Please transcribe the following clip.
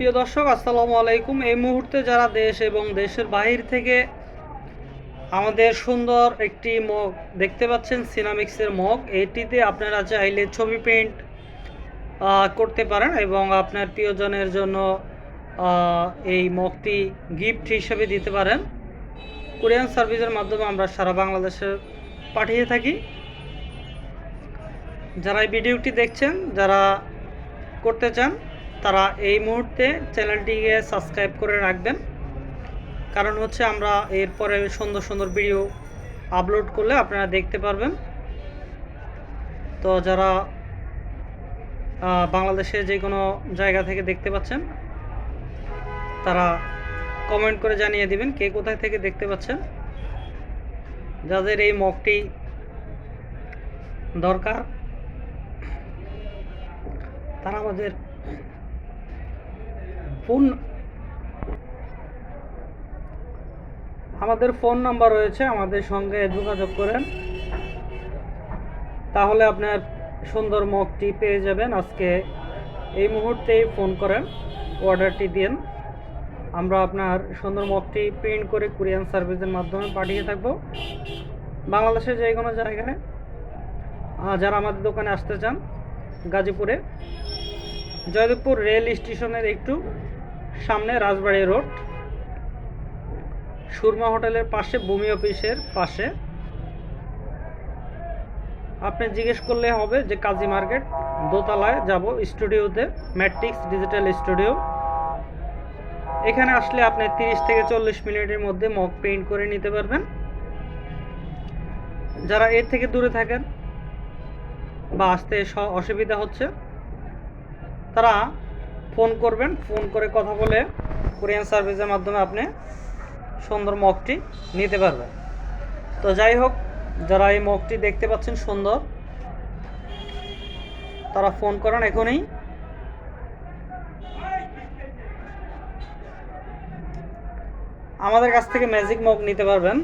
প্রিয় দর্শক, আসসালামু আলাইকুম। এই মুহূর্তে যারা দেশ এবং দেশের বাহির থেকে আমাদের সুন্দর একটি মগ দেখতে পাচ্ছেন, সিনামিক্সের মগ, এটিতে আপনারা চাইলে ছবি প্রিন্ট করতে পারেন এবং আপনার প্রিয়জনের জন্য এই মগটি গিফট হিসেবে দিতে পারেন। কোরিয়ান সার্ভিসের মাধ্যমে আমরা সারা বাংলাদেশে পাঠিয়ে থাকি। যারা এই ভিডিওটি দেখছেন, যারা করতে চান তারা এই মুহূর্তে চ্যানেলটিকে সাবস্ক্রাইব করে রাখবেন। কারণ হচ্ছে আমরা এরপরে সুন্দর সুন্দর ভিডিও আপলোড করলে আপনারা দেখতে পারবেন। তো যারা বাংলাদেশে যে কোনো জায়গা থেকে দেখতে পাচ্ছেন, তারা কমেন্ট করে জানিয়ে দিবেন কে কোথায় থেকে দেখতে পাচ্ছেন। যাদের এই মগটি দরকার, তারা আমাদের ফোন আমাদের ফোন নাম্বার রয়েছে, আমাদের সঙ্গে যোগাযোগ করেন। তাহলে আপনার সুন্দর মগটি পেয়ে যাবেন। আজকে এই মুহূর্তেই ফোন করেন, অর্ডারটি দিন। আমরা আপনার সুন্দর মগটি প্রিন্ট করে কুরিয়ান সার্ভিসের মাধ্যমে পাঠিয়ে থাকব। বাংলাদেশের যে কোনো জায়গায় যারা আমাদের দোকানে আসতে চান, গাজীপুরে, জয়দেবপুর রেল স্টেশনের একটু সামনে রাজবাড়ি রোড। সুরমা হোটেলের পাশে, ভূমি অফিসের পাশে। আপনি জিজ্ঞেস করলে হবে যে, কাজী মার্কেট দোতলায় যাব স্টুডিওতে, ম্যাট্রিক্স ডিজিটাল স্টুডিও। এখানে আসলে আপনি তিরিশ থেকে চল্লিশ মিনিটের মধ্যে মক পেইন্ট করে নিতে পারবেন। যারা এর থেকে দূরে থাকেন বা আসতে অসুবিধা হচ্ছে, তারা ফোন করবেন, ফোন করে কথা বলে কোরিয়ান সার্ভিসের মাধ্যমে আপনি সুন্দর মগটি নিতে পারবেন। তো যাই হোক, যারা এই মগটি দেখতে পাচ্ছেন সুন্দর, তারা ফোন করেন এখনই। আমাদের কাছ থেকে ম্যাজিক মগ নিতে পারবেন।